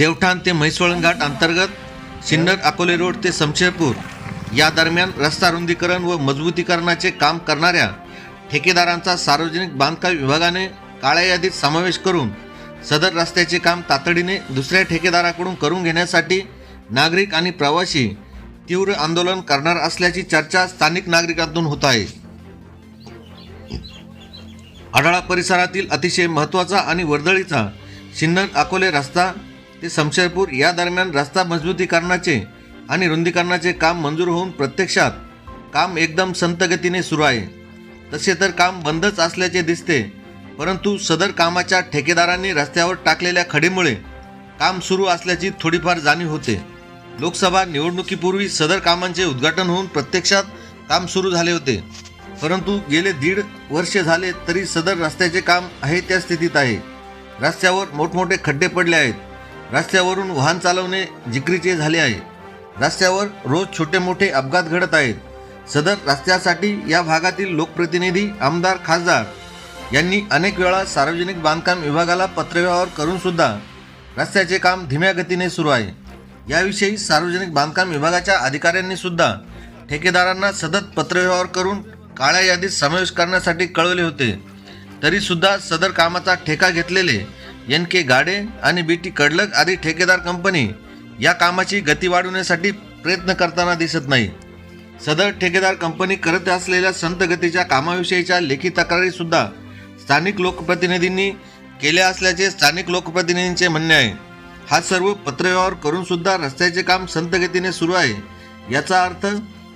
देवठाण ते म्हैसवळण घाट अंतर्गत सिन्नर अकोले रोड ते समशेरपूर या दरम्यान रस्ता रुंदीकरण व मजबूतीकरणाचे काम करणाऱ्या ठेकेदारांचा सार्वजनिक बांधकाम विभागाने काळ्या यादीत समावेश करून सदर रस्त्याचे काम तातडीने दुसऱ्या ठेकेदाराकडून करून घेण्यासाठी नागरिक आणि प्रवासी तीव्र आंदोलन करणार असल्याची चर्चा स्थानिक नागरिकांतून होत आहे. आढळा परिसरातील अतिशय महत्त्वाचा आणि वर्दळीचा सिन्नर अकोले रस्ता ते समशेरपूर या दरम्यान रस्ता मजबूतीकरणाचे आणि रुंदीकरणाचे काम मंजूर होऊन प्रत्यक्षात काम एकदम संतगतीने सुरू आहे. तसे तर काम बंदच असल्याचे दिसते परंतु सदर कामाच्या ठेकेदारांनी रस्त्यावर टाकलेल्या खडीमुळे काम सुरू असल्याची थोडीफार जाणीव होते. लोकसभा निवडणुकीपूर्वी सदर कामांचे उद्घाटन होऊन प्रत्यक्षात काम सुरू झाले होते. परंतु गेले दीड वर्ष झाले तरी सदर रस्त्याचे काम आहे त्या स्थितीत आहे. रस्त्यावर मोठमोठे खड्डे पडले आहेत. रस्त्यावरून वाहन चालवणे जिकरीचे झाले आहे. रस्त्यावर रोज छोटे मोठे अपघात घडत आहेत. सदर रस्त्यासाठी या भागातील लोकप्रतिनिधी आमदार खासदार यांनी अनेक वेळा सार्वजनिक बांधकाम विभागाला पत्रव्यवहार करून सुद्धा रस्त्याचे काम धीम्या गतीने सुरू आहे. याविषयी सार्वजनिक बांधकाम विभागाच्या अधिकाऱ्यांनी सुद्धा ठेकेदारांना सतत पत्रव्यवहार करून काळ्या यादीत समावेश करण्यासाठी कळवले होते. तरीसुद्धा सदर कामाचा ठेका घेतलेले एन के गाडे आणि बी टी कडलक आदी ठेकेदार कंपनी या कामाची गती वाढवण्यासाठी प्रयत्न करताना दिसत नाही. सदर ठेकेदार कंपनी करत असलेल्या संत गतीच्या कामाविषयीच्या लेखी तक्रारीसुद्धा स्थानिक लोकप्रतिनिधींनी केल्या असल्याचे स्थानिक लोकप्रतिनिधींचे म्हणणे आहे. हा सर्व पत्रव्यवहार करूनसुद्धा रस्त्याचे काम संत गतीने सुरू आहे. याचा अर्थ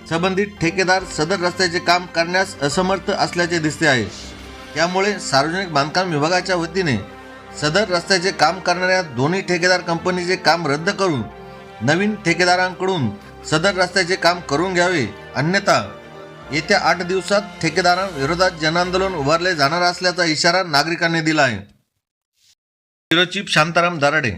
संबंधित ठेकेदार सदर रस्त्याचे काम करण्यास असमर्थ असल्याचे दिसते आहे. त्यामुळे सार्वजनिक बांधकाम विभागाच्या वतीने सदर रस्त्याचे काम करणाऱ्या दोन्ही ठेकेदार कंपनीचे काम रद्द करून नवीन ठेकेदारांकडून सदर रस्त्याचे काम करून घ्यावे. अन्यथा येत्या आठ दिवसात ठेकेदारांविरोधात जनआंदोलन उभारले जाणार असल्याचा इशारा नागरिकांनी दिला आहे ब्युरो शांताराम दराडे